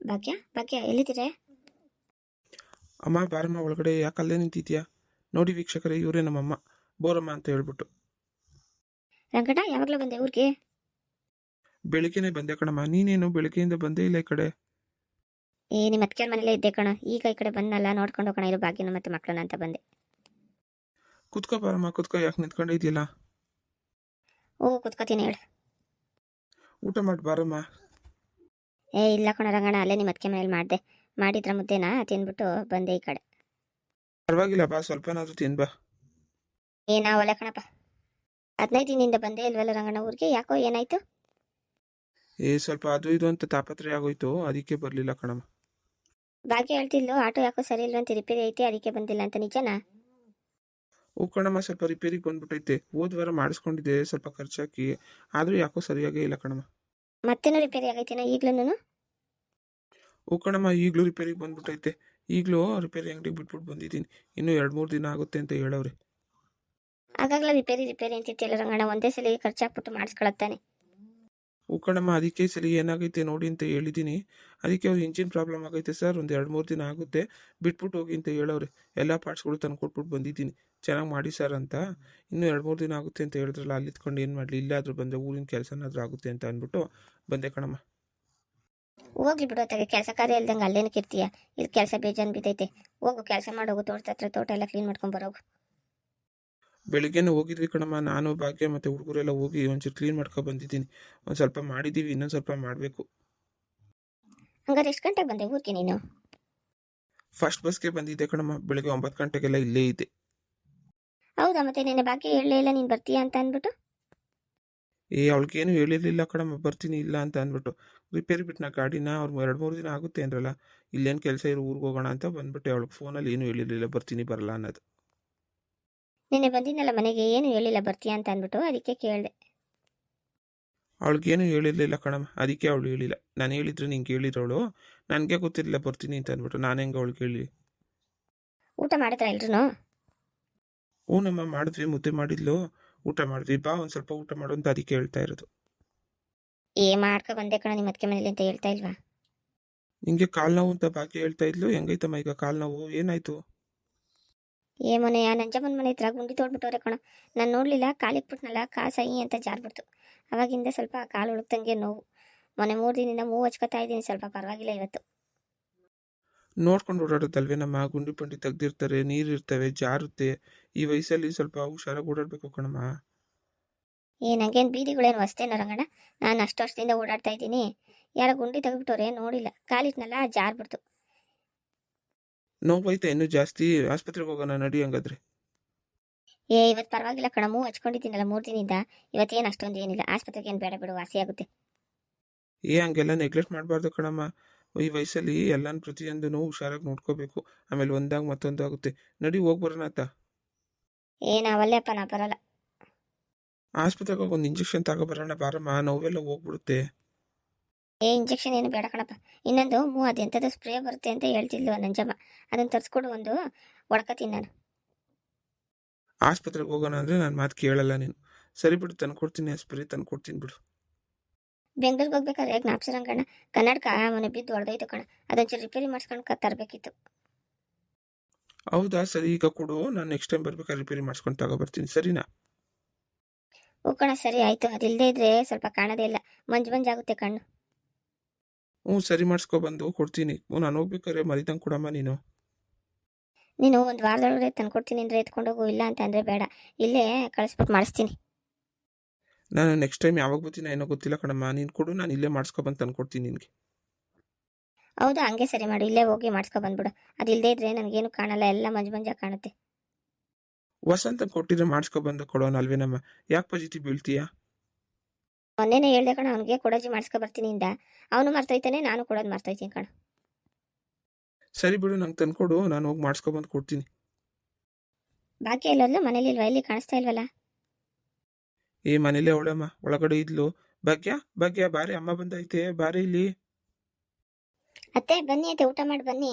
ಭಾಗ್ಯ? ಭಾಗ್ಯ ಎಲ್ಲಿದ್ದೀರೇ? ಅಮ್ಮ ಬಾರಮ್ಮ ಒಳಗಡೆ ಯಾಕೆ ಅಲ್ಲೇ ನಿಂತಿದ್ಯಾ? ನೋಡಿ ವೀಕ್ಷಕರೇ ಇವರೇ ನಮ್ಮಮ್ಮ. ಬೋರಮ್ಮ ಅಂತ ಹೇಳ್ಬಿಟ್ಟು. ರಂಗಣ್ಣ ಯಾವಾಗಲೂ ಬಂದೆ ಊರಿಗೆ? ಬೆಳಿಗ್ಗೆನೆ ಬಂದೆ ಕಣಮ್ಮ. ನೀನೇನು ಬೆಳಿಗ್ಗೆಯಿಂದ ಬಂದೇ ಇಲ್ಲ ಈ ಕಡೆ? ಏ ನಿಮ್ಮ ಅತ್ತಿಗೆ ಮನೇಲೇ ಇದ್ದೆ ಕಣ. ಈಗ ಈ ಕಡೆ ಬಂದಲ್ಲ ನೋಡ್ಕೊಂಡು ಹೋಗೋಣ. ಇರೋ ಭಾಗ್ಯನ ಮತ್ತೆ ಮಕ್ಕಳನ್ನ ಅಂತ ಬಂದೆ. ಕುತ್ಕೋ ಬಾರಮ್ಮ ಕುತ್ಕೋ. ಯಾಕೆ ನಿಂತ್ಕೊಂಡಿದ್ಯಲ್ಲ ಓ ಕುತ್ಕೋತೀನಿ ಹೇಳು. ಊಟ ಮಾಡಿ ಬಾರಮ್ಮ. ಏ ಇಲ್ಲ ಕಣ ರಂಗಣ್ಣ ಅಲ್ಲೇ ನಿಮ್ಮ ಅತ್ತಿಗೆ ಮನೇಲಿ ಮಾಡಿದೆ. ಮಾಡಿದ್ರ ಮುದ್ದೆನ? ತಿಂದ್ಬಿಟ್ಟು ಬಂದೆ ಈ ಕಡೆ. ಪರವಾಗಿಲ್ಲ ಬಾ ಸ್ವಲ್ಪನಾದ್ರೂ ತಿನ್ ಬಾ ಏ ಒಲೆ ಕಣಪ್ಪ. ಹದಿನೈದು ದಿನದಿಂದ ಬಂದೇ ಇಲ್ವಲ್ಲ ರಂಗಣ್ಣ ಊರಿಗೆ? ಯಾಕೋ ಏನಾಯ್ತು? ಏ ಸ್ವಲ್ಪ ಅದು ಇದು ಅಂತ ತಾಪತ್ರೆ ಆಗೋಯ್ತು ಅದಕ್ಕೆ ಬರಲಿಲ್ಲ ಕಣಮ್ಮ. ಬಾಕಿ ಹೇಳ್ತಿಲ್ಲ ಆಟೋ ಯಾಕೋ ಸರಿ ಇಲ್ಲ ಅಂತ ರಿಪೇರಿ ಐತೆ ಅದಕ್ಕೆ ಬಂದಿಲ್ಲ ಅಂತ ನಿಜನಾ? ಓ ಕಣಮ್ಮ ಸ್ವಲ್ಪ ರಿಪೇರಿಗೆ ಬಂದ್ಬಿಟ್ಟೈತೆ ಹೋದ್ವಾರ ಮಾಡಿಸ್ಕೊಂಡಿದ್ದೆ ಸ್ವಲ್ಪ ಖರ್ಚಾಕಿ ಆದರೂ ಯಾಕೋ ಸರಿಯಾಗೇ ಇಲ್ಲ ಕಣಮ್ಮ. ಮತ್ತೇನೋ ರಿಪೇರಿ ಆಗೈತೇನ ಈಗ್ಲೂ ಓ ಕಣಮ್ಮ ಈಗಲೂ ರಿಪೇರಿಗೆ ಬಂದ್ಬಿಟ್ಟೈತೆ ಈಗಲೂ ರಿಪೇರಿ ಅಂಗಡಿಗೆ ಬಿಟ್ಬಿಟ್ಟು ಬಂದಿದ್ದೀನಿ. ಇನ್ನೂ ಎರಡು ಮೂರು ದಿನ ಆಗುತ್ತೆ ಅಂತ ಹೇಳವ್ರೆ. ಆಗಾಗಲೇ ರಿಪೇರಿ ರಿಪೇರಿ ಅಂತಿತ್ತಿಲ್ಲ ರಂಗಣ್ಣ ಒಂದೇ ಸಲ ಖರ್ಚಾಕ್ಬಿಟ್ಟು ಮಾಡಿಸ್ಕೊಳತ್ತಾನೆ. ಕಣಮ್ಮ, ಅದಕ್ಕೆ ಸರಿ ಏನಾಗೈತೆ ನೋಡಿ ಅಂತ ಹೇಳಿದ್ದೀನಿ ಅದಕ್ಕೆ ಅವ್ರು ಇಂಜಿನ್ ಪ್ರಾಬ್ಲಮ್ ಆಗೈತೆ ಸರ್ ಒಂದು ಎರಡು ಮೂರು ದಿನ ಆಗುತ್ತೆ. ಬಿಟ್ಬಿಟ್ಟು ಹೋಗಿ ಅಂತ ಹೇಳೋರೆ ಎಲ್ಲ ಪಾರ್ಟ್ಸ್ಗಳು ತಂದು ಕೊಟ್ಬಿಟ್ಟು ಬಂದಿದ್ದೀನಿ. ಚೆನ್ನಾಗಿ ಮಾಡಿ ಸರ್ ಅಂತ. ಇನ್ನೂ ಎರಡು ಮೂರು ದಿನ ಆಗುತ್ತೆ ಅಂತ ಹೇಳಿದ್ರಲ್ಲ, ಅಲ್ಲಿ ಇತ್ಕೊಂಡು ಏನು ಮಾಡಲಿ? ಇಲ್ಲಾದರೂ ಬಂದರೆ ಊರಿನ ಕೆಲಸನಾದ್ರೂ ಆಗುತ್ತೆ ಅಂತ ಅಂದ್ಬಿಟ್ಟು ಬಂದೆ ಕಣಮ್ಮ. ಹೋಗಿ ಬಿಡು ಕೆಲಸ ಕಾರ್ಯ ಇಲ್ದಂಗೆ ಅಲ್ಲೇನಕ್ಕೆ ಇರ್ತೀಯ? ಇಲ್ಲಿ ಕೆಲಸ ಬೇಜಾನ್ ಬಿದ್ದೈತೆ. ಹೋಗು, ಕೆಲಸ ಮಾಡೋಗು ತೋಟದ ಹತ್ರ ತೋಟ ಎಲ್ಲ ಕ್ಲೀನ್ ಮಾಡ್ಕೊಂಡ್ ಬರೋಗು. ಬೆಳಿಗ್ಗೆನೇ ಹೋಗಿದ್ವಿ ಕಣಮ್ಮ. ನಾನು ಭಾಗ್ಯ ಮತ್ತು ಹುಡುಗರೆಲ್ಲ ಹೋಗಿ ಒಂಚೂರು ಕ್ಲೀನ್ ಮಾಡ್ಕೊ ಬಂದಿದ್ದೀನಿ. ಒಂದು ಸ್ವಲ್ಪ ಮಾಡಿದ್ದೀವಿ ಇನ್ನೊಂದು ಸ್ವಲ್ಪ ಮಾಡಬೇಕು. ಹಂಗಾರೆ ಎಷ್ಟು ಗಂಟೆಗೆ ಬಂದೆ ಊರಿಗೆ ನೀನು? ಫಸ್ಟ್ ಬಸ್ಗೆ ಬಂದಿದ್ದೆ ಕಣಮ್ಮ. ಬೆಳಿಗ್ಗೆ ಒಂಬತ್ತು ಗಂಟೆಗೆಲ್ಲ ಇಲ್ಲೇ ಇದ್ದೆ. ಹೌದಾ ಮತ್ತೆ ನಿನ್ನೆ ಬಾಕಿ ಹೇಳಲೇ ಇಲ್ಲ ನೀನು ಬರ್ತೀಯಾ ಅಂತ ಅಂದ್ಬಿಟ್ಟು? ಏ ಅವಳಿಗೇನು ಹೇಳಿರಲಿಲ್ಲ ಕಣಮ್ಮ. ಬರ್ತೀನಿ ಇಲ್ಲ ಅಂತ ಅಂದ್ಬಿಟ್ಟು. ರಿಪೇರಿ ಬಿಟ್ಟು ನಾ ಗಾಡಿನ? ಅವ್ರು ಎರಡು ಮೂರು ದಿನ ಆಗುತ್ತೆ ಅಂದ್ರಲ್ಲ. ಇಲ್ಲೇನು ಕೆಲಸ ಇರೋ ಊರಿಗೆ ಹೋಗೋಣ ಅಂತ ಬಂದ್ಬಿಟ್ಟೆ. ಅವಳಿಗೆ ಫೋನಲ್ಲಿ ಏನು ಹೇಳಿರಲಿಲ್ಲ. ಬರ್ತೀನಿ ಬರಲ್ಲ ಅನ್ನೋದು. ನಿನ್ನೆ ಬಂದಿದ್ನಲ್ಲ ಮನೆಗೆ ಏನು ಹೇಳಿಲ್ಲ ಬರ್ತೀಯಾ ಅಂತ ಅಂದ್ಬಿಟ್ಟು ಅದಕ್ಕೆ ಕೇಳಿದೆ. ಅವಳಿಗೇನು ಹೇಳಿರಲಿಲ್ಲ ಕಣಮ್ಮ ಅದಕ್ಕೆ ಅವಳು ಹೇಳಿಲ್ಲ. ನಾನು ಹೇಳಿದ್ರೆ ನಿಂಗೆ ಹೇಳಿರೋಳು ನನಗೆ ಗೊತ್ತಿರಲಿಲ್ಲ ಬರ್ತೀನಿ ಅಂತ ಅಂದ್ಬಿಟ್ಟು ನಾನು ಹೆಂಗೆ ಅವಳಿಗೆ ಕೇಳಿ ಊಟ ಮಾಡಿದ್ರ ಎಲ್ರು ಹ್ಞೂ ನಮ್ಮ ಮಾಡಿದ್ವಿ ಮುದ್ದೆ ಮಾಡಿದ್ಲು ಊಟ ಮಾಡಿದ್ವಿ. ಬಾ ಒಂದು ಸ್ವಲ್ಪ ಊಟ ಮಾಡು ಅಂತ ಅದಕ್ಕೆ ಹೇಳ್ತಾ ಇರೋದು. ಏ ಮಾಡ್ಕೊ ಬಂದೆ ಕಣ ನಿಮ್ಮ ಅತ್ತಿಗೆ ಮನೇಲಿ ಅಂತ ಹೇಳ್ತಾ ಇಲ್ವಾ? ನಿಂಗೆ ಕಾಲು ನೋವು ಅಂತ ಬಾಕಿ ಹೇಳ್ತಾ ಇದ್ಲು? ಹೆಂಗೈತಮ್ಮ ಈಗ ಕಾಲು ನೋವು? ಏನಾಯ್ತು? ಏ ಮನೆ ಆ ನಂಜಮ್ಮನ ಮನೆ ಹತ್ರ ಗುಂಡಿ ತೋಡ್ಬಿಟ್ಟವ್ರೆ ಕಣ. ನಾನು ನೋಡಲಿಲ್ಲ ಕಾಲಿಗೆ ಬಿಟ್ನಲ್ಲ ಕಾ ಸೈ ಅಂತ ಜಾರ್ಬಿಡ್ತು ಅವಾಗಿಂದ ಸ್ವಲ್ಪ ಕಾಲು ಉಳುಕ್ತಂಗೆ ನೋವು. ಮೊನ್ನೆ ಮೂರು ದಿನದಿಂದ ಮೂವು ಹಚ್ಕೊತಾ ಇದ್ದೀನಿ ಸ್ವಲ್ಪ ಪರವಾಗಿಲ್ಲ ಇವತ್ತು. ನೋಡ್ಕೊಂಡು ಓಡಾಡುತ್ತಲ್ವೇ ನಮ್ಮ ಗುಂಡಿ ಪಂಡಿ ತೆಗ್ದಿರ್ತಾರೆ ನೀರು ಇರ್ತವೆ ಜಾರುತ್ತೆ ಈ ವಯಸ್ಸಲ್ಲಿ ಸ್ವಲ್ಪ ಹುಷಾರಾಗಿ ಓಡಾಡಬೇಕು ಕಣಮ್ಮ. ಏ ನಂಗೇನು ಬೀದಿಗಳೇನು ಹೊಸ್ತೇನೋ ರಂಗಣ್ಣ. ನಾನು ಅಷ್ಟು ವರ್ಷದಿಂದ ಓಡಾಡ್ತಾ ಇದ್ದೀನಿ. ಯಾರೋ ಗುಂಡಿ ತೆಗೆದ್ಬಿಟ್ಟವ್ರೆ ನೋಡಿಲ್ಲ. ಕಾಲಿಟ್ನಲ್ಲ ಜಾರ್ಬಿಡ್ತು ನೋವೈತೆ ಇನ್ನೂ ಜಾಸ್ತಿ ಆಸ್ಪತ್ರೆಗೆ ಹೋಗೋಣ ನಡಿ ಹಂಗಾದ್ರೆ. ಏ ಇವತ್ತು ಪರವಾಗಿಲ್ಲ ಕಣ ಮೂವು ಹಚ್ಕೊಂಡಿದ್ದೀನಲ್ಲ ಮೂರು ದಿನದಿಂದ. ಇವತ್ತೇನು ಅಷ್ಟೊಂದು ಏನಿಲ್ಲ. ಆಸ್ಪತ್ರೆಗೆ ಏನು ಬೇಡ ಬಿಡು ವಾಸಿ ಆಗುತ್ತೆ. ಏ ಹಂಗೆಲ್ಲ ನೆಗ್ಲೆಕ್ಟ್ ಮಾಡಬಾರ್ದು ಕಣಮ್ಮ. ಈ ವಯಸ್ಸಲ್ಲಿ ಎಲ್ಲಾನು ನೋವು ಹುಷಾರಾಗಿ ನೋಡ್ಕೋಬೇಕು. ಆಮೇಲೆ ಒಂದಾಗ ಮತ್ತೊಂದು ಆಗುತ್ತೆ. ನಡಿ ಹೋಗಿ ಬರೋಣ ಆತ. ಏ ನಾವಲ್ಲೇಪ್ಪ ನಾ ಬರಲ್ಲ. ಆಸ್ಪತ್ರೆಗೆ ಹೋಗಿ ಒಂದು ಇಂಜೆಕ್ಷನ್ ತಗೊಬರೋಣ ಬಾರಮ್ಮ. ನೋವೆಲ್ಲ ಹೋಗ್ಬಿಡುತ್ತೆ. ಏ ಇಂಜೆಕ್ಷನ್ ಏನು ಬೇಡ ಕಣಪ್ಪ. ಇನ್ನೊಂದು ಮೂ ಅದು ಎಂಥದ್ದು ಸ್ಪ್ರೇ ಬರುತ್ತೆ ಅಂತ ಹೇಳ್ತಿದ್ಲು ನಂಜಮ್ಮ. ಅದನ್ನು ತರಿಸ್ಕೊಡು ಒಂದು ಒಡ್ಕತೀನಿ ನಾನು. ಆಸ್ಪತ್ರೆಗೆ ಹೋಗೋಣ ಅಂದರೆ ನಾನು ಮಾತು ಕೇಳಲ್ಲ ನೀನು. ಸರಿ ಬಿಡು ತಂದು ಕೊಡ್ತೀನಿ ಸ್ಪ್ರೇ ತಂದ್ಕೊಡ್ತೀನಿ ಬಿಡು. ಬೆಂಗ್ಳೂರಿಗೆ ಹೋಗ್ಬೇಕಾದ್ರೆ ಕನ್ನಡ ಕನ್ನಡಕ ಮನೆ ಬಿದ್ದು ಹೊಡೆದೋಯ್ತು ಕಣ. ಅದೊಂಚೂರು ರಿಪೇರಿ ಮಾಡಿಸ್ಕೊಂಡು ತರಬೇಕಿತ್ತು. ಹೌದಾ? ಸರಿ ಈಗ ಕೊಡು. ನಾನು ನೆಕ್ಸ್ಟ್ ಟೈಮ್ ಬರ್ಬೇಕಾದ್ರೆ ರಿಪೇರಿ ಮಾಡಿಸ್ಕೊಂಡು ತಗೊಬರ್ತೀನಿ. ಸರಿನಾ? ಓ ಕಣ ಸರಿ ಆಯಿತು. ಅದಿಲ್ಲದೆ ಇದ್ರೆ ಸ್ವಲ್ಪ ಕಾಣೋದೇ ಇಲ್ಲ. ಮಂಜು ಮಂಜಾಗುತ್ತೆ ಕಣ್ಣು. ಹ್ಞೂ ಸರಿ ಮಾಡಿಸ್ಕೊ ಬಂದು ಕೊಡ್ತೀನಿ. ಹ್ಞೂ ನಾನು ಹೋಗ್ಬೇಕಾದ್ರೆ ಮರಿದಂಗೆ ಕೊಡಮ್ಮ ನೀನು. ನೀನು ಒಂದು ವಾರದೊಳಗೆ ತಂದ್ಕೊಡ್ತೀನಿ ಅಂದರೆ ಎತ್ಕೊಂಡೋಗು ಇಲ್ಲ ಅಂತ ಅಂದರೆ ಬೇಡ. ಇಲ್ಲೇ ಕಳಿಸ್ಬಿಟ್ಟು ಮಾಡಿಸ್ತೀನಿ. ನಾನು ನೆಕ್ಸ್ಟ್ ಟೈಮ್ ಯಾವಾಗ ಬರ್ತೀನಿ ಏನೋ ಗೊತ್ತಿಲ್ಲ ಕಣಮ್ಮ. ನೀನು ಕೊಡು ನಾನು ಇಲ್ಲೇ ಮಾಡಿಸ್ಕೊಬಂದು ತಂದ್ಕೊಡ್ತೀನಿ ನಿನಗೆ. ಹೌದಾ ಹಂಗೆ ಸರಿ ಮಾಡು. ಇಲ್ಲೇ ಹೋಗಿ ಮಾಡಿಸ್ಕೊ ಬಂದ್ಬಿಡು. ಇಲ್ಲದೇ ಇದ್ರೆ ನನಗೇನು ಕಾಣಲ್ಲ ಎಲ್ಲ ಮಂಜು ಮಂಜಾಗಿ ಕಾಣುತ್ತೆ. ವಸಂತ ಕೊಟ್ಟಿದ್ರೆ ಮಾಡಿಸ್ಕೊಬಂದು ಕೊಡೋಣ ಅಲ್ವೇನಮ್ಮ? ಯಾಕೆ ಪಜಿತಿ ಬೀಳ್ತೀಯಾ? ಮೊನ್ನೆನೇ ಹೇಳ್ದೆ ಕಣ ಅವನಿಗೆ ಕೊಡೋಜಿ ಮಾಡಿಸ್ಕೊ ಬರ್ತೀನಿ ಇಂದ. ಅವನು ಮರ್ತೋಯ್ತಾನೆ ನಾನು ಕೊಡೋದು ಮರ್ತೋಯ್ತೀನಿ ಕಣ. ಸರಿ ಬಿಡು ನಂಗೆ ತಂದ್ಕೊಡು ನಾನು ಹೋಗಿ ಮಾಡಿಸ್ಕೊಬಂದು ಕೊಡ್ತೀನಿ. ಬಾಕಿ ಎಲ್ಲೋದ್ಲು ಮನೇಲಿ ಇಲ್ವಾ? ಇಲ್ಲಿ ಕಾಣಿಸ್ತಾ ಇಲ್ವಲ್ಲ? ಏ ಮನೇಲಿ ಅವಳಮ್ಮ ಒಳಗಡೆ ಇದ್ಲು. ಭಾಗ್ಯ ಭಾಗ್ಯ ಬಾರಿ ಅಮ್ಮ ಬಂದೈತೆ ಬಾರಿ ಇಲ್ಲಿ. ಅತ್ತೆ ಬನ್ನಿ ಅತ್ತೆ ಊಟ ಮಾಡಿ ಬನ್ನಿ.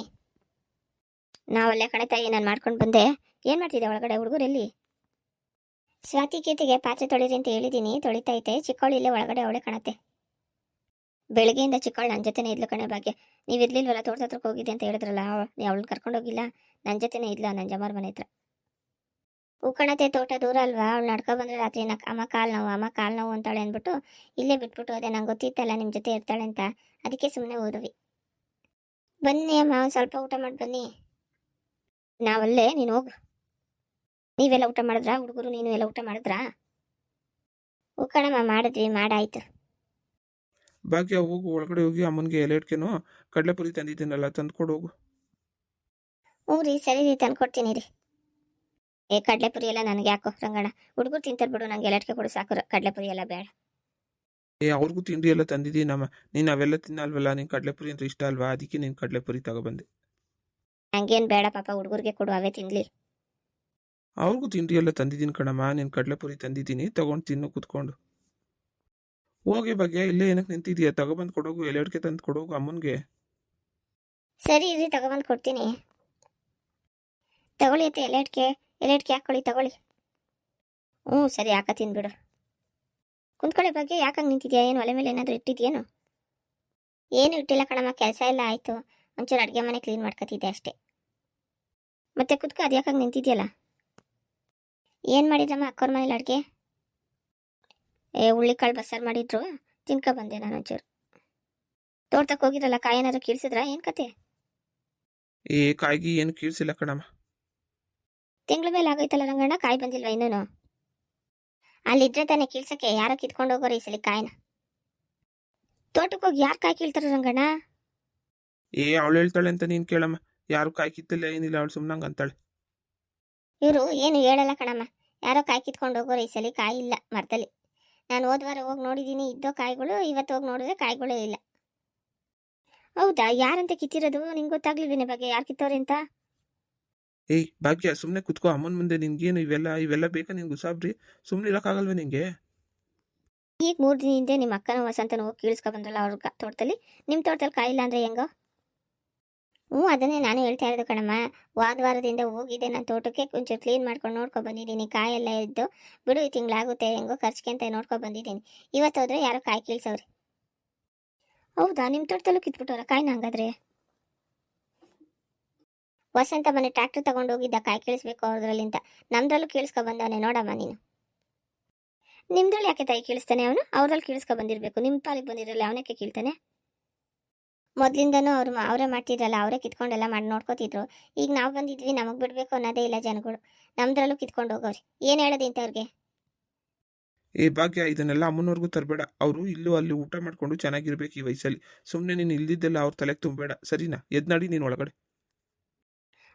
ನಾವಲ್ಲೇ ಕಣೆ ತಾಯಿ ನಾನು ಮಾಡ್ಕೊಂಡು ಬಂದೆ. ಏನು ಮಾಡ್ತಿದ್ದೆ ಒಳಗಡೆ ಹುಡುಗರು ಎಲ್ಲಿ ಸ್ವಾತಿ ಕೀರ್ತಿಗೆ ಪಾತ್ರೆ ತೊಳಿರಿ ಅಂತ ಹೇಳಿದ್ದೀನಿ ತೊಳಿತೈತೆ ಚಿಕ್ಕವಳು ಇಲ್ಲೇ ಒಳಗಡೆ ಅವಳೆ ಕಾಣತ್ತೆ. ಬೆಳಗ್ಗೆಯಿಂದ ಚಿಕ್ಕವಳು ನನ್ನ ಜೊತೆನೇ ಇದ್ಲು ಕಣೆ ಭಾಗ್ಯ. ನೀವು ಇರ್ಲಿಲ್ವಲ್ಲ, ತೋಟದ ಹತ್ರಕ್ಕೆ ಹೋಗಿದ್ದೆ ಅಂತ ಹೇಳಿದ್ರಲ್ಲ ಅವಳನ್ನ ಕರ್ಕೊಂಡು ಹೋಗಿಲ್ಲ? ನನ್ನ ಜೊತೆನೇ ಇದ್ಲ ನನ್ನ ಜಮಾರ್ ಮನೆ ಹತ್ರ. ಉಕ್ಕಣತೆ ತೋಟ ದೂರ ಅಲ್ವಾ? ಅವಳು ನಡ್ಕೊ ಬಂದ್ರೆ ರಾತ್ರಿ ನಕ್ ಅಮ್ಮ ಕಾಲು ನೋವು, ಅಮ್ಮ ಕಾಲು ನೋವು ಅಂತಾಳೆ ಅಂದ್ಬಿಟ್ಟು ಇಲ್ಲೇ ಬಿಟ್ಬಿಟ್ಟು ಅದೇ ನಂಗೆ ಗೊತ್ತಿತ್ತಲ್ಲ ನಿಮ್ಮ ಜೊತೆ ಇರ್ತಾಳೆ ಅಂತ. ಅದಕ್ಕೆ ಸುಮ್ಮನೆ ಓದುವಿ ಬನ್ನಿ ಅಮ್ಮ ಸ್ವಲ್ಪ ಊಟ ಮಾಡಿ ಬನ್ನಿ ನಾವಲ್ಲೇ, ನೀನು ಹೋಗು. ನೀವೆಲ್ಲ ಊಟ ಮಾಡಿದ್ರಾ? ಹುಡುಗರು ನೀನು ಎಲ್ಲ ಊಟ ಮಾಡಿದ್ರಾ? ಕಣಮ್ಮ ಮಾಡಿದ್ವಿ ಮಾಡಾಯ್ತು. ಭಾಗ್ಯ ಹೋಗು ಒಳಗಡೆ ಹೋಗಿ ಅಮ್ಮನಿಗೆ ಎಲೆಟ್ಕೆನೋ ಕಡಲೆಪುರಿ ತಂದಿದ್ದೀನಲ್ಲ ತಂದ್ಕೊಡು ಹೋಗು. ಹ್ಞೂ ರೀ ಸರಿ ರೀ ತಂದ್ಕೊಡ್ತೀನಿ ರೀ. ಏ ಕಡಲೆಪುರಿ ಎಲ್ಲ ನನಗೆ ಯಾಕೋ ರಂಗಣ್ಣ? ಹುಡುಗರು ತಿಂತಾರೆ ಬಿಡು ನಂಗೆ ಎಲ್ಲಟ್ಕೆ ಕೊಡು ಸಾಕು ಕಡಲೆಪುರಿ ಎಲ್ಲ ಬೇಡ. ಏ ಅವ್ರಿಗೂ ತಿಂಡಿ ಎಲ್ಲ ತಂದಿದ್ದೀನಮ್ಮ ನೀನು ಅವೆಲ್ಲ ತಿನ್ನಲ್ವಲ್ಲ ನಿಂಗೆ ಕಡಲೆಪುರಿ ಅಂದ್ರೆ ಇಷ್ಟ ಅಲ್ವಾ? ಅದಕ್ಕೆ ನೀನು ಕಡಲೆಪುರಿ ತಗೊಬಂದೆ. ಹಂಗೇನು ಬೇಡ ಪಾಪ ಹುಡುಗರಿಗೆ ಕೊಡು ಅವೇ ತಿನ್ಲಿ. ಅವ್ರಿಗೂ ತಿಂಡಿ ಎಲ್ಲ ತಂದಿದ್ದೀನಿ ಕಣಮ್ಮ. ನೀನು ಕಡಲೆಪುರಿ ತಂದಿದ್ದೀನಿ. ತಗೊಂಡು ತಿನ್ನು ಕುತ್ಕೊಂಡು. ಹೋಗಿ ಬಗ್ಗೆ ಇಲ್ಲೇ ಏನಕ್ಕೆ ನಿಂತಿದ್ಯಾ ತಗೊಬಂದು ಕೊಡೋಗು ಎಲೆಡ್ಕೆ ತಂದು ಕೊಡೋಗು ಅಮ್ಮನಿಗೆ. ಸರಿ ಇರಿ ತಗೊಬಂದು ಕೊಡ್ತೀನಿ. ತಗೊಳ್ಳಿ ಅತ್ತೆ ಎಲೆಟ್ಕೆ ಎಲೆಟ್ಕೆ ಹಾಕೊಳ್ಳಿ, ತಗೊಳ್ಳಿ. ಹ್ಞೂ, ಸರಿ ಹಾಕತ್ತೀನಿ ತಿನ್ಬಿಡು. ಕುಂತ್ಕೊಳ್ಳಿ ಬಗ್ಗೆ, ಯಾಕಂಗೆ ನಿಂತಿದ್ಯಾ? ಏನು, ಒಲೆ ಮೇಲೆ ಏನಾದರೂ ಇಟ್ಟಿದ್ಯೇನು? ಏನು ಇಟ್ಟಿಲ್ಲ ಕಣಮ್ಮ, ಕೆಲಸ ಎಲ್ಲ ಆಯಿತು. ಒಂಚೂರು ಅಡುಗೆ ಮನೆ ಕ್ಲೀನ್ ಮಾಡ್ಕೊತಿದ್ದೆ ಅಷ್ಟೇ. ಮತ್ತೆ ಕುತ್ಕೊ, ಅದು ಯಾಕಂಗೆ ನಿಂತಿದ್ಯಲ್ಲ? ಏನು ಮಾಡಿದ್ರಮ್ಮ ಅಕ್ಕವ್ರ ಮನೇಲಿ ಅಡುಗೆ? ಏ ಹುಳ್ಳಿಕಾಳು ಬಸ್ಸಾರು ಮಾಡಿದ್ರು. ತಿನ್ಕೊ ಬಂದೆ ನಾನು ಒಂಚೂರು. ತೋಟಕ್ಕೆ ಹೋಗಿದ್ರಲ್ಲ ಕಾಯಿ ಏನಾದ್ರು ಕೀಳ್ಸಿದ್ರಾ? ಏನು ಕತೆ? ಏ ಕಾಯಿಗೆ ಏನು ಕೀಳ್ಸಿಲ್ಲ ಕಣಮ್ಮ. ತಿಂಗಳ ಮೇಲೆ ಆಗೈತಲ್ಲ ರಂಗಣ್ಣ ಕಾಯಿ ಬಂದಿಲ್ವ ಇನ್ನೂನು? ಅಲ್ಲಿದ್ರೆ ತಾನೇ ಕೀಳ್ಸಕ್ಕೆ ಯಾರೋ ಕಿತ್ಕೊಂಡು ಹೋಗೋರು ಈ ಸಲ ಕಾಯಿನ. ತೋಟಕ್ಕೆ ಹೋಗಿ ಯಾರು ಕಾಯಿ ಕೀಳ್ತಾರ ರಂಗಣ್ಣ? ಏ ಅವಳು ಹೇಳ್ತಾಳೆ ಅಂತ ನೀನು ಕೇಳಮ್ಮ. ಯಾರು ಕಾಯಿ ಕಿತ್ತಿಲ್ಲ ಏನಿಲ್ಲ ಅವಳು ಸುಮ್ಮನಂಗೆ ಅಂತಾಳೆ. ಇವರು ಏನು ಹೇಳಲ್ಲ ಕಣಮ್ಮ. ಯಾರೋ ಕಾಯಿ ಕಿತ್ಕೊಂಡು ಹೋಗೋರು ಈ ಸಲ ಕಾಯಿ ಇಲ್ಲ ಮರದಲ್ಲಿ. ನಾನು ಹೋದ ವಾರ ಹೋಗಿ ನೋಡಿದ್ದೀನಿ ಇದ್ದೋ ಕಾಯಿಗಳು ಇವತ್ತು ಹೋಗಿ ನೋಡಿದ್ರೆ ಕಾಯಿಗಳೇ ಇಲ್ಲ. ಹೌದಾ? ಯಾರಂತ ಕಿತ್ತಿರೋದು? ನಿಂಗೆ ಗೊತ್ತಾಗ್ಲಿಲ್ವೇನೆ ಬಗ್ಗೆ. ಯಾರು ಕಿತ್ತವ್ರೆ ಅಂತ? ಏಯ್ ಭಾಗ್ಯ ಸುಮ್ಮನೆ ಕುತ್ಕೋ. ಅಮ್ಮನ ಮುಂದೆ ನಿನ್ಗೇನು ಇವೆಲ್ಲ ಇವೆಲ್ಲ ಬೇಕಾ ನಿನ್ಗೆ ಉಸಾಬ್ರಿ? ಸುಮ್ಮನೆ ಇರೋಕ್ಕಾಗಲ್ವ ನಿಂಗೆ? ಈಗ ಮೂರು ದಿನ ಹಿಂದೆ ನಿಮ್ಮ ಅಕ್ಕನ ವಸಂತನ ಹೋಗಿ ಕೀಳಿಸ್ಕೊ ಬಂದ್ರಲ್ಲ ಅವ್ರ ತೋಟದಲ್ಲಿ. ನಿಮ್ಮ ತೋಟದಲ್ಲಿ ಕಾಯಿಲ್ಲ ಅಂದ್ರೆ ಹೆಂಗೋ? ಹ್ಞೂ, ಅದನ್ನೇ ನಾನು ಹೇಳ್ತಾ ಇರೋದು ಕಣಮ್ಮ. ವಾದ ವಾರದಿಂದ ಹೋಗಿದ್ದೆ ನಾನು ತೋಟಕ್ಕೆ ಒಂಚೂರು ಕ್ಲೀನ್ ಮಾಡ್ಕೊಂಡು ನೋಡ್ಕೊಂಡು ಬಂದಿದ್ದೀನಿ. ಕಾಯೆಲ್ಲ ಇದ್ದು ಬಿಡು, ಈ ತಿಂಗಳಾಗುತ್ತೆ, ಹೆಂಗೋ ಖರ್ಚಿಗೆ ಅಂತ ನೋಡ್ಕೊಂಡು ಬಂದಿದ್ದೀನಿ. ಇವತ್ತು ಹೋದ್ರೆ ಯಾರೋ ಕಾಯಿ ಕೀಳ್ಸವ್ರಿ. ಹೌದಾ? ನಿಮ್ಮ ತೋಟದಲ್ಲೂ ಕಿತ್ಬಿಟ್ಟವ್ರ ಕಾಯಿನ ಹಂಗಾದ್ರೆ? ವಸಂತ ಮನೆ ಟ್ರ್ಯಾಕ್ಟರ್ ತಗೊಂಡು ಹೋಗಿದ್ದ, ಕಾಯಿ ಕೀಳಿಸ್ಬೇಕು ಅವ್ರದ್ರಲ್ಲಿಂದ. ನಮ್ದ್ರಲ್ಲೂ ಕೀಳಿಸ್ಕೊ ನೋಡಮ್ಮ ನೀನು. ನಿಮ್ದ್ರಲ್ಲಿ ಯಾಕೆ ತಾಯಿ ಕೀಳಿಸ್ತಾನೆ ಅವನು? ಅವ್ರಲ್ಲಿ ಕೀಳಿಸ್ಕೊ ಬಂದಿರಬೇಕು. ನಿಮ್ಮ ಪಾಲಿಗೆ ಬಂದಿರಲ್ಲ ಅವನಕ್ಕೆ ಕೀಳ್ತಾನೆ? ಮೊದ್ಲಿಂದನೂ ಅವ್ರು ಅವರೇ ಮಾಡ್ತಿದ್ರಲ್ಲ ಅವರೇ ಕಿತ್ಕೊಂಡೆಲ್ಲ ಮಾಡಿ ನೋಡ್ಕೋತಿದ್ರು. ಈಗ ನಾವು ಬಂದಿದ್ವಿ ನಮಗೆ ಬಿಡಬೇಕು ಅನ್ನೋದೇ ಇಲ್ಲ ಜನಗಳು. ನಮ್ದ್ರಲ್ಲೂ ಕಿತ್ಕೊಂಡು ಹೋಗೋರಿ. ಏನು ಹೇಳೋದು ಇಂಥವ್ರಿಗೆ? ಏ ಭಾಗ್ಯ ಇದನ್ನೆಲ್ಲ ಅಮ್ಮನವ್ರಿಗೂ ತರಬೇಡ. ಅವರು ಇಲ್ಲೂ ಅಲ್ಲಿ ಊಟ ಮಾಡ್ಕೊಂಡು ಚೆನ್ನಾಗಿರ್ಬೇಕು ಈ ವಯಸ್ಸಲ್ಲಿ. ಸುಮ್ಮನೆ ನೀನು ಇಲ್ದಿದ್ದೆಲ್ಲ ಅವ್ರ ತಲೆಗೆ ತುಂಬಬೇಡ. ಸರಿನಾ? ಎದ್ನಾಡಿ ನೀನು ಒಳಗಡೆ?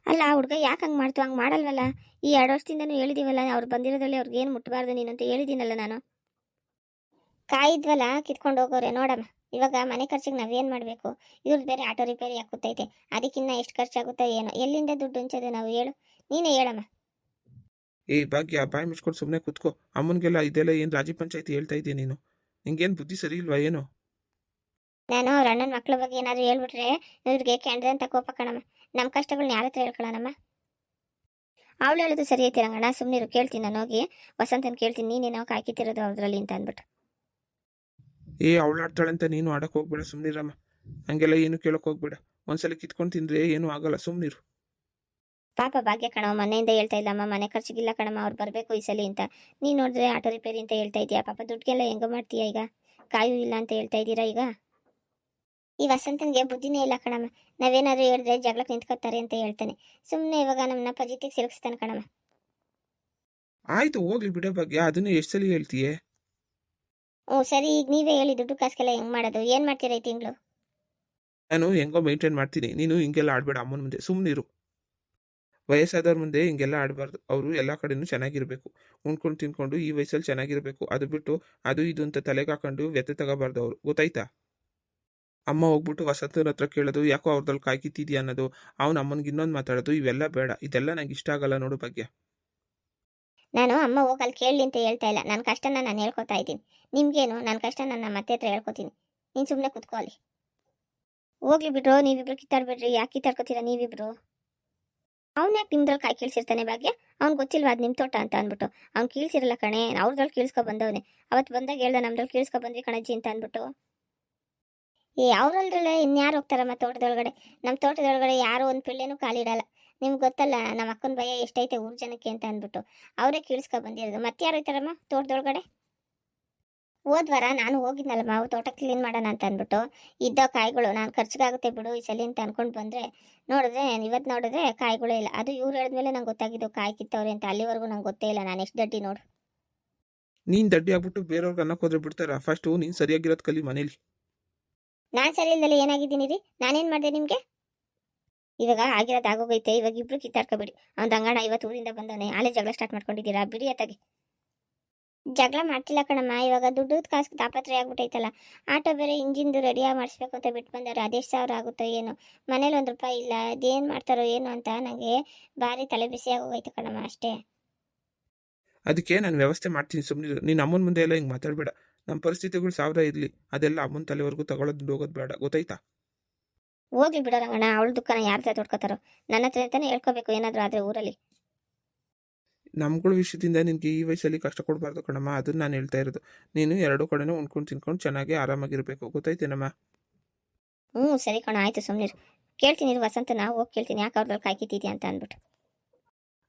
ಅಲ್ಲ ಆ ಹುಡುಗ ಯಾಕೆ ಹಂಗೆ ಮಾಡ್ತು? ಹಂಗೆ ಮಾಡಲ್ವಲ್ಲ? ಈ ಎರಡು ವರ್ಷದಿಂದನೂ ಹೇಳಿದೀವಲ್ಲ ಅವ್ರು ಬಂದಿರೋದ್ರಲ್ಲಿ ಅವ್ರಿಗೆ ಏನು ಮುಟ್ಟಬಾರ್ದು ನೀನು ಅಂತ ಹೇಳಿದ್ದೀನಲ್ಲ ನಾನು. ಕಾಯಿದ್ವಲ್ಲ ಕಿತ್ಕೊಂಡು ಹೋಗೋರೆ ನೋಡಮ್ಮ. ಇವಾಗ ಮನೆ ಖರ್ಚಿಗೆ ನಾವೇನು ಮಾಡಬೇಕು? ಇವ್ರದ್ದು ಬೇರೆ ಆಟೋ ರಿಪೇರಿ ಹಾಕುತ್ತೈತೆ. ಅದಕ್ಕಿನ್ನ ಎಷ್ಟು ಖರ್ಚಾಗುತ್ತೋ ಏನೋ. ಎಲ್ಲಿಂದ ದುಡ್ಡು ಹಂಚೋದು ನಾವು ಹೇಳು. ನೀನೇ ಹೇಳಮ್ಮ. ಏ ಭಾಗ್ಯ ಬಾಯಿ ಮುಚ್ಕೊಂಡು ಸುಮ್ಮನೆ ಕುತ್ಕೋ. ಅಮ್ಮನಿಗೆಲ್ಲ ಇದೆಲ್ಲ ಏನು ರಾಜಿ ಪಂಚಾಯತಿ ಹೇಳ್ತಾ ಇದ್ದೀನಿ ನೀನು? ನಿಂಗೇನು ಬುದ್ಧಿ ಸರಿ ಇಲ್ವಾ ಏನು? ನಾನು ಅವ್ರ ಅಣ್ಣನ ಮಕ್ಳ ಬಗ್ಗೆ ಏನಾದರೂ ಹೇಳ್ಬಿಟ್ರೆ ಇವ್ರಿಗೆ ಕೆಂಡ್ರೆ ಅಂತ ಕೋಪ ಕಣಮ್ಮ. ನಮ್ಮ ಕಷ್ಟಗಳನ್ನ ಯಾರ ಹತ್ರ ಹೇಳ್ಕೊಳ್ಳೋಣಮ್ಮ ಅವಳು ಹೇಳೋದು ಸರಿ ಐತಿ ರಂಗಣ್ಣ. ಸುಮ್ಮನಿರು ಕೇಳ್ತೀನಿ ನಾನು ಹೋಗಿ. ವಸಂತನ ಕೇಳ್ತೀನಿ ನೀನೇನೋ ಕಾಯ್ಕಿತ್ತಿರೋದು ಅದರಲ್ಲಿ ಅಂತ ಅಂದ್ಬಿಟ್ಟು. ಏ ಅವಳು ಆಡ್ತಾಳೆ ಅಂತ ನೀನು ಆಡಕ್ಕೆ ಹೋಗ್ಬೇಡ ಸುಮ್ಮನಿರಮ್ಮ ಹಂಗೆಲ್ಲ ಏನು ಕೇಳಕ್ಕೆ ಹೋಗ್ಬೇಡ. ಒಂದ್ಸಲ ಕಿತ್ಕೊಂಡು ತಿಂದ್ರೆ ಏನೂ ಆಗಲ್ಲ ಸುಮ್ಮನಿರು ಪಾಪ ಭಾಗ್ಯ ಕಣವ ಮನೆಯಿಂದ ಹೇಳ್ತಾ ಇಲ್ಲಮ್ಮ ಮನೆ ಖರ್ಚಿಗಿಲ್ಲ ಕಣಮ್ಮ ಅವ್ರು ಬರಬೇಕು ಈ ಸಲ ಅಂತ. ನೀನು ನೋಡಿದ್ರೆ ಆಟೋ ರಿಪೇರಿ ಅಂತ ಹೇಳ್ತಾ ಇದೀಯಾ? ಪಾಪ ದುಡ್ಡಿಗೆಲ್ಲ ಹೆಂಗೋ ಮಾಡ್ತೀಯಾ ಈಗ? ಕಾಯೂ ಇಲ್ಲ ಅಂತ ಹೇಳ್ತಾ ಇದ್ದೀರಾ ಈಗ? ಈ ವಸಂತನಿಗೆ ಬುದ್ಧಿನೇ ಇಲ್ಲ ಕಣಮ್ಮ. ನಾವೇನಾದ್ರು ಹೇಳಿದ್ರೆ ಜಗಳಕ್ಕೆ ನಿಂತ್ಕೊತಾರೆ ಅಂತ ಹೇಳ್ತಾನೆ. ಸುಮ್ಮನೆ ಇವಾಗ ನಮ್ಮನ್ನ ಪಜಿತಿಗೆ ಸಿಲುಕಿಸ್ತಾನೆ ಕಣಮ್ಮ. ಆಯ್ತು ಹೋಗ್ಲಿ ಬಿಡೋ ಭಾಗ್ಯ ಅದನ್ನು ಎಷ್ಟು ಸಲ ಹೇಳ್ತೀಯೇ? ಹ್ಞೂ ಸರಿ, ಈಗ ನೀವೇ ಹೇಳಿ, ದುಡ್ಡು ಕಾಸ್ಕೆಲ್ಲ ಹೆಂಗೆ ಮಾಡೋದು? ಏನು ಮಾಡ್ತೀರಾ ಈ ತಿಂಗಳು? ನಾನು ಹೆಂಗೋ ಮೇಂಟೈನ್ ಮಾಡ್ತೀನಿ. ನೀನು ಹಿಂಗೆಲ್ಲ ಆಡಬೇಡ, ಅಮ್ಮನ ಮುಂದೆ. ಸುಮ್ಮನಿರು ವಯಸ್ಸಾದವ್ರ ಮುಂದೆ ಹಿಂಗೆಲ್ಲ ಆಡಬಾರ್ದು. ಅವರು ಎಲ್ಲ ಕಡೆನೂ ಚೆನ್ನಾಗಿರಬೇಕು. ಉಣ್ಕೊಂಡು ತಿನ್ಕೊಂಡು ಈ ವಯಸ್ಸಲ್ಲಿ ಚೆನ್ನಾಗಿರಬೇಕು. ಅದು ಬಿಟ್ಟು ಅದು ಇದು ಅಂತ ತಲೆಗೆ ಹಾಕೊಂಡು ವ್ಯಥೆ ತಗೋಬಾರ್ದು ಅವರು. ಗೊತ್ತಾಯ್ತಾ? ಅಮ್ಮ ಹೋಗ್ಬಿಟ್ಟು ವಸಂತನ ಹತ್ರ ಕೇಳೋದು, ಯಾಕೋ ಅವ್ರದಲ್ಲಿ ಕಾಯ್ಕಿತ್ತಿದ್ಯಾ ಅನ್ನೋದು, ಅವ್ನು ಅಮ್ಮನಿಗೆ ಇನ್ನೊಂದು ಮಾತಾಡೋದು, ಇವೆಲ್ಲ ಬೇಡ. ಇದೆಲ್ಲ ನಂಗೆ ಇಷ್ಟ ಆಗಲ್ಲ ನೋಡು, ಭಾಗ್ಯ. ನಾನು ಅಮ್ಮ ಹೋಗಲ್ಲಿ ಕೇಳಲಿ ಅಂತ ಹೇಳ್ತಾ ಇಲ್ಲ. ನನ್ನ ಕಷ್ಟನ ನಾನು ಹೇಳ್ಕೊತಾ ಇದ್ದೀನಿ. ನಿಮ್ಗೇನು? ನನ್ನ ಕಷ್ಟ ನನ್ನ ಮತ್ತೆ ಹತ್ರ ಹೇಳ್ಕೊತೀನಿ. ನೀನು ಸುಮ್ಮನೆ ಕುತ್ಕೊಳ್ಳಿ ಹೋಗ್ಲಿ ಬಿಡ್ರು, ನೀವಿಬ್ರು ಕಿತ್ತಾಡ್ಬಿಡ್ರಿ. ಯಾಕೆ ಕಿತ್ತಾಡ್ಕೊತೀರಾ ನೀವಿಬ್ರು? ಅವ್ನು ಯಾಕೆ ನಿಮ್ದ್ರಲ್ಲಿ ಕಾಯಿ ಕೀಳ್ಸಿರ್ತಾನೆ ಭಾಗ್ಯ? ಅವ್ನು ಗೊತ್ತಿಲ್ವಾ ಅದು ನಿಮ್ಮ ತೋಟ ಅಂತ ಅಂದ್ಬಿಟ್ಟು. ಅವ್ನು ಕೀಳ್ಸಿರಲ್ಲ ಕಣೆ ಅವ್ರದ್ರಲ್ಲಿ ಕೀಳ್ಸ್ಕೊ ಬಂದವನೇ. ಅವತ್ತು ಬಂದಾಗ ಹೇಳ್ದ ನಮ್ದ್ರಲ್ಲಿ ಕೀಳ್ಸ್ಕೊ ಬಂದ್ವಿ ಕಣಜ್ಜಿ ಅಂತ ಅಂದ್ಬಿಟ್ಟು. ಏ ಅವ್ರಲ್ರಲ್ಲೇ ಇನ್ಯಾರು ಹೋಗ್ತಾರಮ್ಮ ತೋಟದೊಳಗಡೆ? ನಮ್ಮ ತೋಟದೊಳಗಡೆ ಯಾರು ಒಂದು ಪಿಳ್ಳೆನೂ ಕಾಲಿಡಲ್ಲ. ನಿಮ್ಗೆ ಗೊತ್ತಲ್ಲ ನಮ್ಮ ಅಕ್ಕನ ಭಯ ಎಷ್ಟೈತೆ ಊರ್ ಜನಕ್ಕೆ ಅಂತ ಅಂದ್ಬಿಟ್ಟು. ಅವರೇ ಕೀಳಿಸ್ಕೊ ಬಂದಿರೋದು. ಮತ್ತೆ ಯಾರು ಹೋಯ್ತಾರಮ್ಮ ತೋಟದೊಳಗಡೆ? ಹೋದ್ವಾರ ನಾನು ಹೋಗಿದ್ನಲ್ಲಮ್ಮ ಅವು ತೋಟ ಕ್ಲೀನ್ ಮಾಡೋಣ ಅಂತ ಅಂದ್ಬಿಟ್ಟು. ಇದ್ದ ಕಾಯಿಗಳು ನಾನು ಖರ್ಚಿಗಾಗುತ್ತೆ ಬಿಡು ಈ ಸಲ ಅಂತ ಅನ್ಕೊಂಡು ಬಂದರೆ ನೋಡಿದ್ರೆ ಇವತ್ತು ನೋಡಿದ್ರೆ ಕಾಯಿಗಳೇ ಇಲ್ಲ. ಅದು ಇವ್ರು ಹೇಳಿದ್ಮೇಲೆ ನಂಗೆ ಗೊತ್ತಾಗಿದ್ದು ಕಾಯಿ ಕಿತ್ತವ್ರೆ ಅಂತ. ಅಲ್ಲಿವರೆಗೂ ನಂಗೆ ಗೊತ್ತೇ ಇಲ್ಲ. ನಾನು ಎಷ್ಟು ದಡ್ಡಿ ನೋಡು. ನೀನು ದಡ್ಡಿ ಆಗ್ಬಿಟ್ಟು ಬೇರೆಯವ್ರಿಗೆ ಅನ್ನಕ್ಕೆ ಹೋದ್ರೆ ಬಿಡ್ತಾರ? ಫಸ್ಟು ನೀನು ಸರಿಯಾಗಿರೋದು ಕಲಿ ಮನೇಲಿ. ನಾನು ಸರಿ ಇಲ್ಲದಲ್ಲಿ ಏನಾಗಿದ್ದೀನಿ ರೀ? ನಾನೇನು ಮಾಡಿದೆ ನಿಮಗೆ? ಇವಾಗ ಆಗಿರೋದು ಆಗೋಗೈತೆ, ಇವಾಗ ಇಬ್ರು ಕಿತ್ತಾಡ್ಕೊಬಿಡಿ. ಅವ್ನ ರಂಗಣ್ಣ ಇವತ್ತು ಊರಿಂದ ಬಂದವನೆ ಆಲೇ ಜಗಳ ಸ್ಟಾರ್ಟ್ ಮಾಡ್ಕೊಂಡಿದ್ದೀರಾ, ಬಿಡಿ ಅತ್ತಾಗೆ. ಜಗಳ ಮಾಡ್ತಿಲ್ಲ ಕಣಮ್ಮ, ಇವಾಗ ದುಡ್ಡು ಕಾಸು ತಾಪತ್ರೆ ಆಗ್ಬಿಟ್ಟೈತಲ್ಲ ಆಟೋ ಬೇರೆ ಇಂಜಿನ್ದು ರೆಡಿ ಮಾಡಿಸ್ಬೇಕು ಅಂತ ಬಿಟ್ಟು ಬಂದಾರೆ ಅದೇ ಸಾವಿರ ಆಗುತ್ತೋ ಏನು. ಮನೇಲಿ ಒಂದು ರೂಪಾಯಿ ಇಲ್ಲ, ಅದೇನು ಮಾಡ್ತಾರೋ ಏನು ಅಂತ ನನಗೆ ಭಾರಿ ತಲೆ ಬಿಸಿ ಆಗೋಗೈತೆ ಕಣಮ್ಮ ಅಷ್ಟೇ. ಅದಕ್ಕೆ ನಾನು ವ್ಯವಸ್ಥೆ ಮಾಡ್ತೀನಿ ಸುಮ್ಮನೆ ನೀನು ಅಮ್ಮನ ಮುಂದೆ ಎಲ್ಲ ಹಿಂಗೆ ಮಾತಾಡಬೇಡ. ನಮ್ಮ ಪರಿಸ್ಥಿತಿಗಳು ಸಾವಿರ ಇರಲಿ, ಅದೆಲ್ಲ ಅಮ್ಮನ ತಲೆವರೆಗೂ ತಗೊಳ್ಳೋದು ಹೋಗೋದು ಬೇಡ, ಗೊತ್ತಾಯ್ತಾ? ಹೋಗ್ಲಿ ಬಿಡೋ ರಂಗಣ್ಣ ಅವಳ ದುಃಖನ ಯಾರ ಹತ್ರ ತೊಡ್ಕೋತಾರೋ. ನನ್ನ ಹತ್ರ ತಾನೇ ಹೇಳ್ಕೋಬೇಕು ಏನಾದರೂ ಆದರೆ ಊರಲ್ಲಿ. ನಮ್ಗಳ ವಿಷಯದಿಂದ ನಿನಗೆ ಈ ವಯಸ್ಸಲ್ಲಿ ಕಷ್ಟ ಕೊಡಬಾರ್ದು ಕಣಮ್ಮ ಅದನ್ನ ನಾನು ಹೇಳ್ತಾ ಇರೋದು. ನೀನು ಎರಡು ಕಡೆನೂ ಉಣ್ಕೊಂಡು ತಿನ್ಕೊಂಡು ಚೆನ್ನಾಗಿ ಆರಾಮಾಗಿರಬೇಕು ಗೊತ್ತಾಯ್ತೇನಮ್ಮ? ಹ್ಞೂ ಸರಿ ಕಣ ಆಯಿತು ಸುಮ್ಮನೆ ಕೇಳ್ತೀನಿ ವಸಂತ ನಾವು ಹೋಗಿ ಕೇಳ್ತೀನಿ ಯಾಕೆ ಅವ್ರದಲ್ಲಿ ಕಾಯ್ಕಿತ್ತಿದ್ಯಾ ಅಂತ ಅಂದ್ಬಿಟ್ಟು.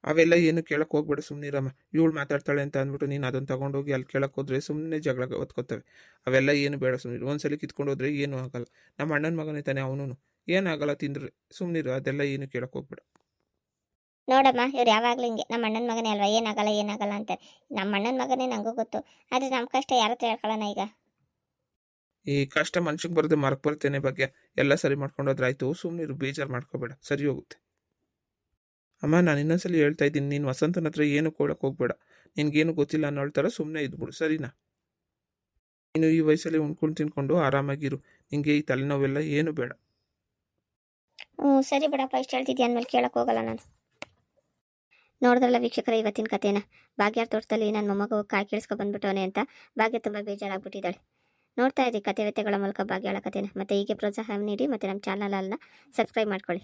ಅವೆಲ್ಲ ಏನು ಕೇಳಕ್ಕೆ ಹೋಗ್ಬೇಡ ಸುಮ್ಮನಿರಮ್ಮ ಇವಳು ಮಾತಾಡ್ತಾಳೆ ಅಂತ ಅಂದ್ಬಿಟ್ಟು ನೀನು ಅದನ್ನು ತಗೊಂಡೋಗಿ ಅಲ್ಲಿ ಕೇಳಕ್ಕೆ ಹೋದ್ರೆ ಸುಮ್ಮನೆ ಜಗಳ ಒತ್ಕೋತವೆ ಅವೆಲ್ಲ ಏನು ಬೇಡ ಸುಮ್ಮನೆ ಒಂದ್ಸಲಿ ಕಿತ್ಕೊಂಡು ಹೋದ್ರೆ ಏನೂ ಆಗಲ್ಲ. ನಮ್ಮ ಅಣ್ಣನ ಮಗನೇ ತಾನೆ ಅವನು ಏನಾಗಲ್ಲ ತಿಂದ್ರೆ ಸುಮ್ಮನಿರು ಅದೆಲ್ಲ ಏನು ಕೇಳಕ್ಕೆ ಹೋಗ್ಬೇಡ. ನೋಡಮ್ಮ ಇವ್ರು ಯಾವಾಗಲೂ ಹಿಂಗೆ ನಮ್ಮ ಅಣ್ಣನ ಮಗನೇ ಅಲ್ವಾ? ಏನಾಗಲ್ಲ ಏನಾಗಲ್ಲ ಅಂತ. ನಮ್ಮ ಅಣ್ಣನ ಮಗನೇ ನನಗೂ ಗೊತ್ತು. ಆದರೆ ನಮ್ಮ ಕಷ್ಟ ಯಾರ ಹತ್ರ ಹೇಳ್ಕೊಳ್ಳೋಣ ಈಗ? ಈ ಕಷ್ಟ ಮನ್ಸಿಗೆ ಬರೋದು ಮರಕ್ ಬರ್ತೇನೆ ಬಗ್ಗೆ ಎಲ್ಲ ಸರಿ ಮಾಡ್ಕೊಂಡೋದ್ರೆ ಆಯ್ತು. ಸುಮ್ಮನಿರು ಬೇಜಾರು ಮಾಡ್ಕೋಬೇಡ. ಸರಿ ಹೋಗುತ್ತೆ. ಅಮ್ಮ ನಾನು ಇನ್ನೊಂದ್ಸಲಿ ಹೇಳ್ತಾ ಇದ್ದೀನಿ. ನೀನು ವಸಂತನ ಹತ್ರ ಏನು ಕೊಡಕ್ಕೆ ಹೋಗ್ಬೇಡ. ನಿನಗೇನು ಗೊತ್ತಿಲ್ಲ ಅನ್ನೋ ಥರ ಸುಮ್ಮನೆ ಇದ್ಬಿಡು ಸರಿನಾ? ನೀನು ಈ ವಯಸ್ಸಲ್ಲಿ ಉಣ್ಕೊಂಡು ತಿನ್ಕೊಂಡು ಆರಾಮಾಗಿರು. ನಿಂಗೆ ಈ ತಲೆನೋವೆಲ್ಲ ಏನು ಬೇಡ. ಹ್ಞೂ, ಸರಿ ಬಿಡಪ್ಪ, ಇಷ್ಟು ಹೇಳ್ತಿದ್ಯಾ? ಅಂದಮೇಲೆ ಕೇಳಕ್ಕೆ ಹೋಗಲ್ಲ ನಾನು. ನೋಡಿದ್ರಲ್ಲ ವೀಕ್ಷಕರ ಇವತ್ತಿನ ಕಥೆನ? ಭಾಗ್ಯಾರ ತೋಟದಲ್ಲಿ ನನ್ನ ಮೊಮ್ಮಗ ಕಾಯಿ ಕೇಳಿಸ್ಕೊ ಬಂದ್ಬಿಟ್ಟವನೆ ಅಂತ ಭಾಗ್ಯ ತುಂಬ ಬೇಜಾರಾಗ್ಬಿಟ್ಟಿದ್ದಾಳೆ. ನೋಡ್ತಾ ಇದ್ದೀವಿ ಕಥೆ ವ್ಯತೆಗಳ ಮೂಲಕ ಭಾಗ್ಯಳ ಕಥೆನ. ಮತ್ತು ಹೀಗೆ ಪ್ರೋತ್ಸಾಹ ನೀಡಿ ಮತ್ತು ನಮ್ಮ ಚಾನಲನ್ನು ಸಬ್ಸ್ಕ್ರೈಬ್ ಮಾಡ್ಕೊಳ್ಳಿ.